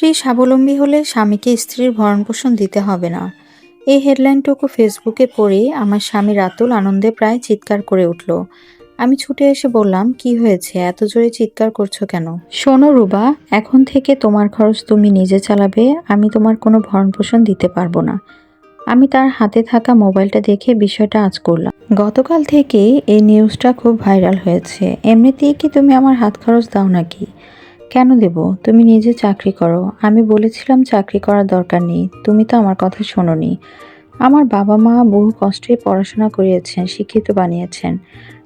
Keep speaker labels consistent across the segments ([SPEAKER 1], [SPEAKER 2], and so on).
[SPEAKER 1] স্ত্রী স্বাবলম্বী হলে স্বামীকে স্ত্রীর ভরণপোষণ দিতে হবে না। এই হেডলাইনটুকু ফেসবুকে পড়ে আমার স্বামী রাতুল আনন্দে প্রায় চিৎকার করে উঠল। আমি ছুটে এসে বললাম, কি হয়েছে? এত জোরে চিৎকার করছ কেন? শোনো রুবা, এখন থেকে তোমার খরচ তুমি নিজে চালাবে, আমি তোমার কোনো ভরণপোষণ দিতে পারব না। আমি তার হাতে থাকা মোবাইলটা দেখে বিষয়টা আজ করলাম। গতকাল থেকে এই নিউজটা খুব ভাইরাল হয়েছে। এমনিতেই কি তুমি আমার হাত খরচ দাও নাকি? কেন দেব? তুমি নিজে চাকরি করো। আমি বলেছিলাম চাকরি করার দরকার নেই। তুমি তো আমার কথা শোনোনি। আমার বাবা মা বহু কষ্টে পড়াশোনা করিয়েছেন, শিক্ষিত বানিয়েছেন।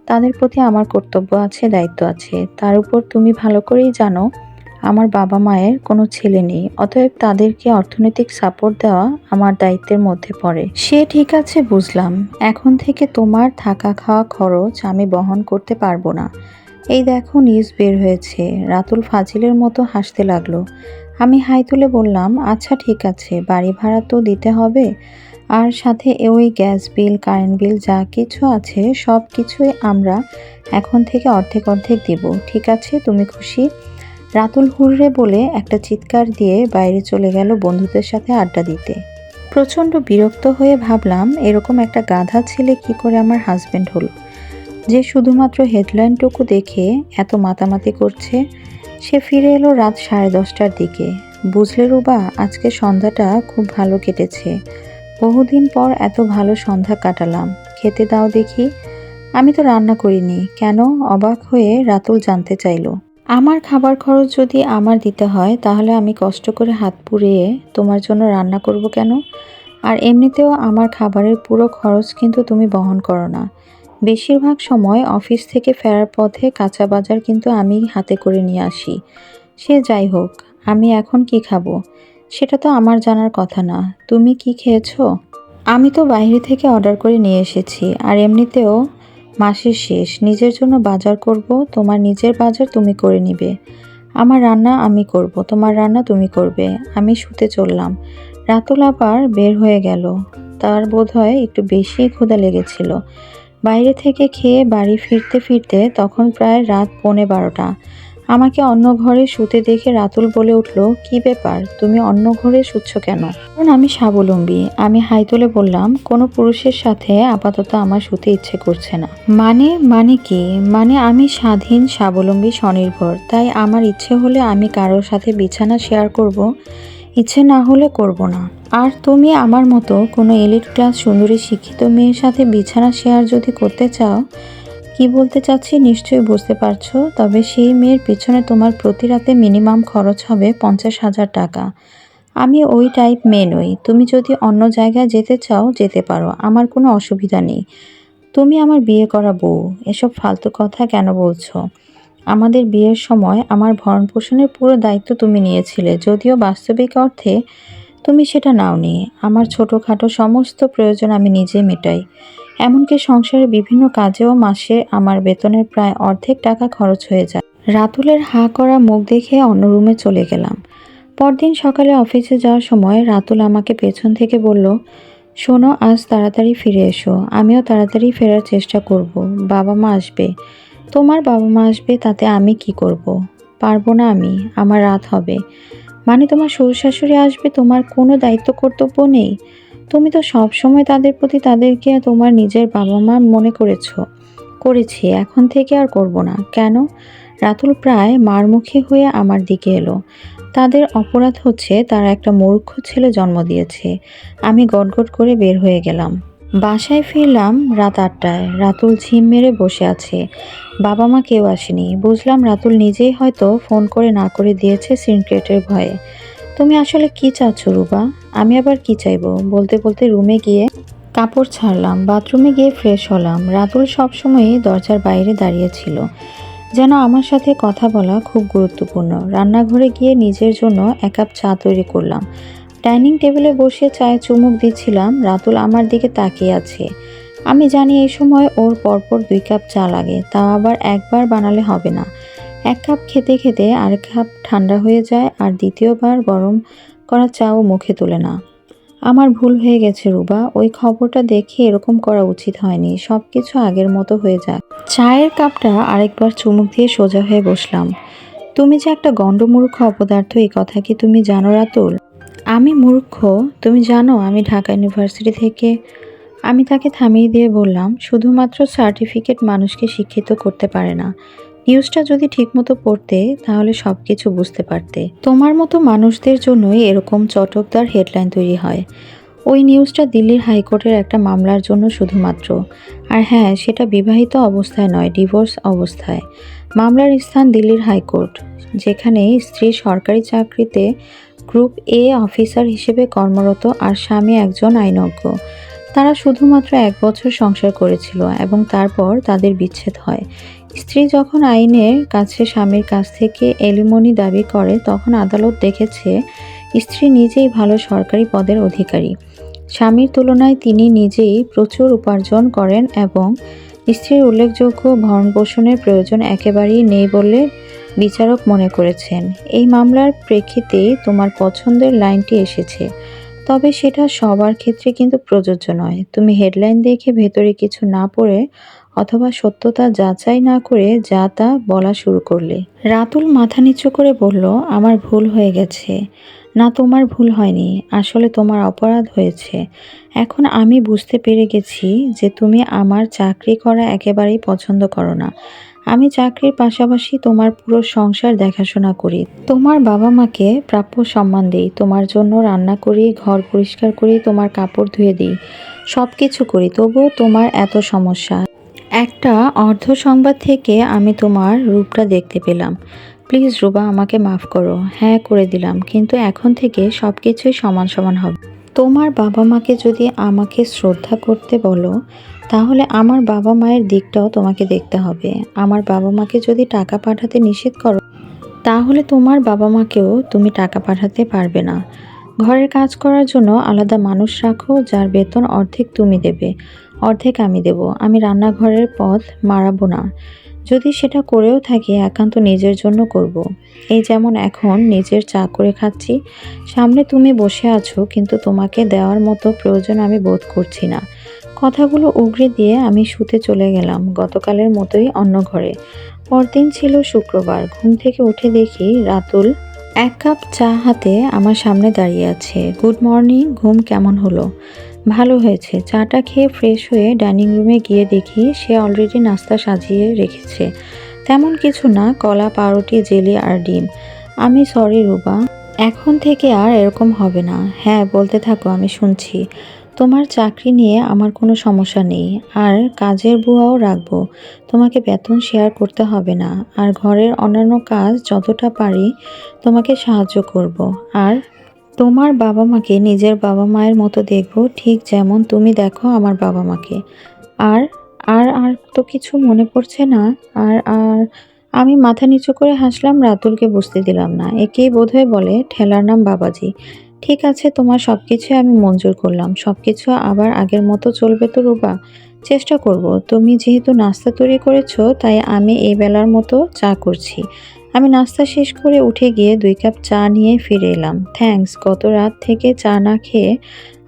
[SPEAKER 1] তাদের প্রতি আমার কর্তব্য আছে, দায়িত্ব আছে। তার উপর তুমি ভালো করেই জানো, আমার বাবা মায়ের কোনো ছেলে নেই। অতএব তাদেরকে অর্থনৈতিক সাপোর্ট দেওয়া আমার দায়িত্বের মধ্যে পড়ে। সে ঠিক আছে, বুঝলাম। এখন থেকে তোমার থাকা খাওয়া খরচ আমি বহন করতে পারব না। এই দেখো নিউজ বের হয়েছে। রাতুল ফাজিলের মতো হাসতে লাগল। আমি হাই তুলে বললাম আচ্ছা ঠিক আছে, বাড়ি ভাড়া তো দিতে হবে। আর সাথে ওই গ্যাস বিল, কারেন্ট বিল, যা কিছু আছে, সব কিছুই আমরা এখন থেকে অর্ধেক অর্ধেক দিব। ঠিক আছে, তুমি খুশি? রাতুল হুররে বলে একটা চিৎকার দিয়ে বাইরে চলে গেল বন্ধুদের সাথে আড্ডা দিতে। প্রচণ্ড বিরক্ত হয়ে ভাবলাম, এরকম একটা গাধা ছেলে কি করে আমার হাজব্যান্ড হলো? যে শুধুমাত্র হেডলাইনটুকু দেখে এত মাতামাতি করছে, সে ফিরে এলো রাত সাড়ে দশটার দিকে। বুঝলে রুবা, আজকে সন্ধ্যাটা খুব ভালো কেটেছে। বহুদিন পর এত ভালো সন্ধ্যা কাটালাম। খেতে দাও দেখি। আমি তো রান্না করিনি। কেন? অবাক হয়ে রাতুল জানতে চাইলো। আমার খাবার খরচ যদি আমার দিতে হয়, তাহলে আমি কষ্ট করে হাত পুড়িয়ে তোমার জন্য রান্না করব কেন? আর এমনিতেও আমার খাবারের পুরো খরচ কিন্তু তুমি বহন করো না। বেশিরভাগ সময় অফিস থেকে ফেরার পথে কাঁচা বাজার কিন্তু আমি হাতে করে নিয়ে আসি। সে যাই হোক, আমি এখন কি খাব? সেটা তো আমার জানার কথা না। তুমি কি খেয়েছো? আমি তো বাইরে থেকে অর্ডার করে নিয়ে এসেছি, আর এমনিতেও মাসের শেষ। নিজের জন্য বাজার করব, তোমার নিজের বাজার তুমি করে নিবে। আমার রান্না আমি করব, তোমার রান্না তুমি করবে। আমি শুতে চললাম। রাতুল আবার বের হয়ে গেল। তার বোধহয় একটু বেশি ক্ষুধা লেগেছিল। বাইরে থেকে খেয়ে বাড়ি ফিরতে ফিরতে তখন প্রায় রাত পৌনে বারোটা। আমাকে অন্য ঘরে শুতে দেখে রাতুল বলে উঠল, কি ব্যাপার? তুমি অন্য ঘরে শুচ্ছ কেন? কারণ আমি স্বাবলম্বী। আমি হাই তুলে বললাম, কোনো পুরুষের সাথে আপাতত আমার শুতে ইচ্ছে করছে না। মানে? মানে কি? মানে আমি স্বাধীন, স্বাবলম্বী, স্বনির্ভর। তাই আমার ইচ্ছে হলে আমি কারোর সাথে বিছানা শেয়ার করব? ইচ্ছে না হলে করব না। আর তুমি আমার মতো কোনো এলিট ক্লাস সুন্দরী শিক্ষিত মেয়ের সাথে বিছানা শেয়ার যদি করতে চাও, কি বলতে চাচ্ছি নিশ্চয়ই বুঝতে পারছ, তবে সেই মেয়ের পিছনে তোমার প্রতি রাতে মিনিমাম খরচ হবে পঞ্চাশ হাজার টাকা। আমি ওই টাইপ মেয়ে নই। তুমি যদি অন্য জায়গায় যেতে চাও, যেতে পারো। আমার কোনো অসুবিধা নেই। তুমি আমার বিয়ে করা বউ। এসব ফালতু কথা কেন বলছো? আমাদের বিয়ের সময় আমার ভরণ পোষণের পুরো দায়িত্ব তুমি নিয়েছিলে, যদিও বাস্তবিক অর্থে তুমি সেটা নাওনি। আমার ছোটোখাটো সমস্ত প্রয়োজন আমি নিজে মেটাই। এমনকি সংসারের বিভিন্ন কাজেও মাসে আমার বেতনের প্রায় অর্ধেক টাকা খরচ হয়ে যায়। রাতুলের হা করা মুখ দেখে অন্য রুমে চলে গেলাম। পরদিন সকালে অফিসে যাওয়ার সময় রাতুল আমাকে পেছন থেকে বলল, শোনো, আজ তাড়াতাড়ি ফিরে এসো। আমিও তাড়াতাড়ি ফেরার চেষ্টা করব। বাবা মা আসবে। তোমার বাবা মা আসবে, তাতে আমি কি করব। পারব না আমি, আমার রাত হবে। মানে তোমার শ্বশুর শাশুড়ি আসবে, তোমার কোনো দায়িত্ব কর্তব্য নেই? তুমি তো সব সময় তাদের প্রতি তাদেরকে তোমার নিজের বাবা মা মনে করেছ। করেছি, এখন থেকে আর করব না। কেন? রাতুল প্রায় মারমুখী হয়ে আমার দিকে এলো। তাদের অপরাধ হচ্ছে, তারা একটা মূর্খ ছেলে জন্ম দিয়েছে। আমি গটগট করে বের হয়ে গেলাম। বাসায় ফিরলাম রাত আটটায়। রাতুল ঝিম মেরে বসে আছে। বাবা মা কেউ আসেনি। বুঝলাম রাতুল নিজেই হয়তো ফোন করে না করে দিয়েছে সিনক্রেটের ভয়ে। তুমি আসলে কি চাচ্ছ রুবা? আমি আবার কি চাইব? বলতে বলতে রুমে গিয়ে কাপড় ছাড়লাম। বাথরুমে গিয়ে ফ্রেশ হলাম। রাতুল সবসময়ই দরজার বাইরে দাঁড়িয়েছিল যেন আমার সাথে কথা বলা খুব গুরুত্বপূর্ণ। রান্নাঘরে গিয়ে নিজের জন্য এক কাপ চা তৈরি করলাম। ডাইনিং টেবিলে বসে চায়ে চুমুক দিচ্ছিলাম, রাতুল আমার দিকে তাকিয়ে আছে। আমি জানি এই সময় ওর পরপর দুই কাপ চা লাগে তা আবার একবার বানালে হবে না। এক কাপ খেতে খেতে আরেক কাপ ঠান্ডা হয়ে যায় আর দ্বিতীয়বার গরম করা চাও মুখে তোলে না। আমার ভুল হয়ে গেছে, রুবা। ওই খবরটা দেখে এরকম করা উচিত হয়নি। সব কিছু আগের মতো হয়ে যাক। চায়ের কাপটা আরেকবার চুমুক দিয়ে সোজা হয়ে বসলাম। তুমি যে একটা গণ্ডমূর্খ অপদার্থ, এই কথা কি তুমি জানো, রাতুল? আমি মূর্খ, তুমি জানো আমি ঢাকা ইউনিভার্সিটি থেকে। আমি তাকে থামিয়ে দিয়ে বললাম, শুধুমাত্র সার্টিফিকেট মানুষকে শিক্ষিত করতে পারে না। নিউজটা যদি ঠিকমতো পড়তে, তাহলে সব কিছু বুঝতে পারতে। তোমার মতো মানুষদের জন্যই এরকম চটকদার হেডলাইন তৈরি হয়। ওই নিউজটা দিল্লির হাইকোর্টের একটা মামলার জন্য শুধুমাত্র। আর হ্যাঁ সেটা বিবাহিত অবস্থায় নয়, ডিভোর্স অবস্থায়। মামলার স্থান দিল্লির হাইকোর্ট, যেখানে স্ত্রী সরকারি চাকরিতে গ্রুপ এ অফিসার হিসেবে কর্মরত আর স্বামী একজন আইনজ্ঞ। তারা শুধুমাত্র এক বছর সংসার করেছিল এবং তারপর তাদের বিচ্ছেদ হয়। স্ত্রী যখন আইনের কাছে স্বামীর কাছ থেকে এলিমনি দাবি করে, তখন আদালত দেখেছে স্ত্রী নিজেই ভালো সরকারি পদের অধিকারী। স্বামীর তুলনায় তিনি নিজেই প্রচুর উপার্জন করেন এবং স্ত্রীর উল্লেখযোগ্য ভরণ পোষণের প্রয়োজন একেবারেই নেই বলে বিচারক মনে করেছেন, এই মামলার প্রেক্ষিতে তোমার পছন্দের লাইনটি এসেছে। তবে সেটা সবার ক্ষেত্রে কিন্তু প্রযোজ্য নয়। তুমি হেডলাইন দেখে ভেতরে কিছু না পড়ে অথবা সত্যতা যাচাই না করে যা তা বলা শুরু করলে। রাতুল মাথা নিচু করে বলল, আমার ভুল হয়ে গেছে। না, তোমার ভুল হয়নি। আসলে তোমার অপরাধ হয়েছে। এখন আমি বুঝতে পেরে গেছি যে তুমি আমার চাকরি করা একেবারেই পছন্দ করো না। আমি চাকরির পাশাপাশি তোমার পুরো সংসার দেখাশোনা করি। তোমার বাবা মাকে প্রাপ্য সম্মান দিই, তোমার জন্য রান্না করি, ঘর পরিষ্কার করি, তোমার কাপড় ধুয়ে দিই সব কিছু করি। তবুও তোমার এত সমস্যা। একটা অর্ধ সংবাদ থেকে আমি তোমার রূপটা দেখতে পেলাম। প্লিজ রুবা, আমাকে মাফ করো। হ্যাঁ করে দিলাম। কিন্তু এখন থেকে সব কিছুই সমান সমান হবে। তোমার বাবা মাকে যদি আমাকে শ্রদ্ধা করতে বলো, তাহলে আমার বাবা মায়ের দিকটাও তোমাকে দেখতে হবে। আমার বাবা মাকে যদি টাকা পাঠাতে নিষেধ করো, তাহলে তোমার বাবা মাকেও তুমি টাকা পাঠাতে পারবে না। ঘরের কাজ করার জন্য আলাদা মানুষ রাখো, যার বেতন অর্ধেক তুমি দেবে। অর্ধেক আমি দেব। আমি রান্নাঘরের পথ মারাবো না। যদি সেটা করেও থাকি, একান্ত নিজের জন্য করব। এই যেমন এখন নিজের চা করে খাচ্ছি, সামনে তুমি বসে আছো, কিন্তু তোমাকে দেওয়ার মতো প্রয়োজন আমি বোধ করছি না। কথাগুলো উগড়ে দিয়ে আমি শুতে চলে গেলাম, গতকালের মতোই অন্য ঘরে। পরদিন ছিল শুক্রবার, ঘুম থেকে উঠে দেখি রাতুল এক কাপ চা হাতে আমার সামনে দাঁড়িয়ে আছে। গুড মর্নিং, ঘুম কেমন হলো? ভালো হয়েছে। চাটা খেয়ে ফ্রেশ হয়ে ডাইনিং রুমে গিয়ে দেখি সে অলরেডি নাস্তা সাজিয়ে রেখেছে। তেমন কিছু না, কলা, পাউরুটি, জেলি আর ডিম। আমি সরি রুবা, এখন থেকে আর এরকম হবে না। হ্যাঁ বলতে থাকো, আমি শুনছি। তোমার চাকরি নিয়ে আমার কোনো সমস্যা নেই। আর কাজের বুয়াও রাখব। তোমাকে বেতন শেয়ার করতে হবে না। আর ঘরের অন্যান্য কাজ যতটা পারি তোমাকে সাহায্য করব। আর তোমার বাবা মাকে নিজের বাবা মায়ের মতো দেখব ঠিক যেমন তুমি দেখো আমার বাবা মাকে আর আর আর তো কিছু মনে পড়ছে না? আর আর আমি মাথা নিচু করে হাসলাম, রাতুলকে বুঝতে দিলাম না। একেই বোধহয় বলে, ঠেলার নাম বাবাজি। ঠিক আছে, তোমার সব কিছু আমি মঞ্জুর করলাম। সব কিছু আবার আগের মতো চলবে তো রুবা চেষ্টা করব। তুমি যেহেতু নাস্তা তৈরি করেছ, তাই আমি এই বেলার মতো চা করছি। আমি নাস্তা শেষ করে উঠে গিয়ে দুই কাপ চা নিয়ে ফিরে এলাম। থ্যাংকস গত রাত থেকে চা না খেয়ে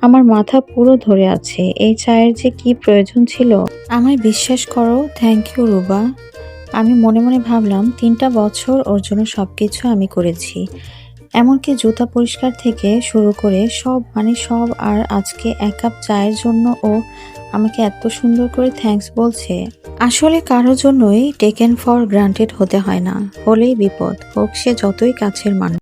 [SPEAKER 1] আমার মাথা পুরো ধরে আছে। এই চায়ের যে কি প্রয়োজন ছিল? আমায় বিশ্বাস করো থ্যাংক ইউ রুবা। আমি মনে মনে ভাবলাম, তিনটা বছর ওর জন্য সব কিছু আমি করেছি। এমনকি জুতা পরিষ্কার থেকে শুরু করে সব মানে সব, আর আজকে এক কাপ চায়ের জন্য ও আমাকে এত সুন্দর করে থ্যাঙ্কস বলছে। আসলে কারও জন্যই টেকেন ফর গ্রান্টেড হতে হয় না, হলেই বিপদ। হোক সে যতই কাছের মানুষ।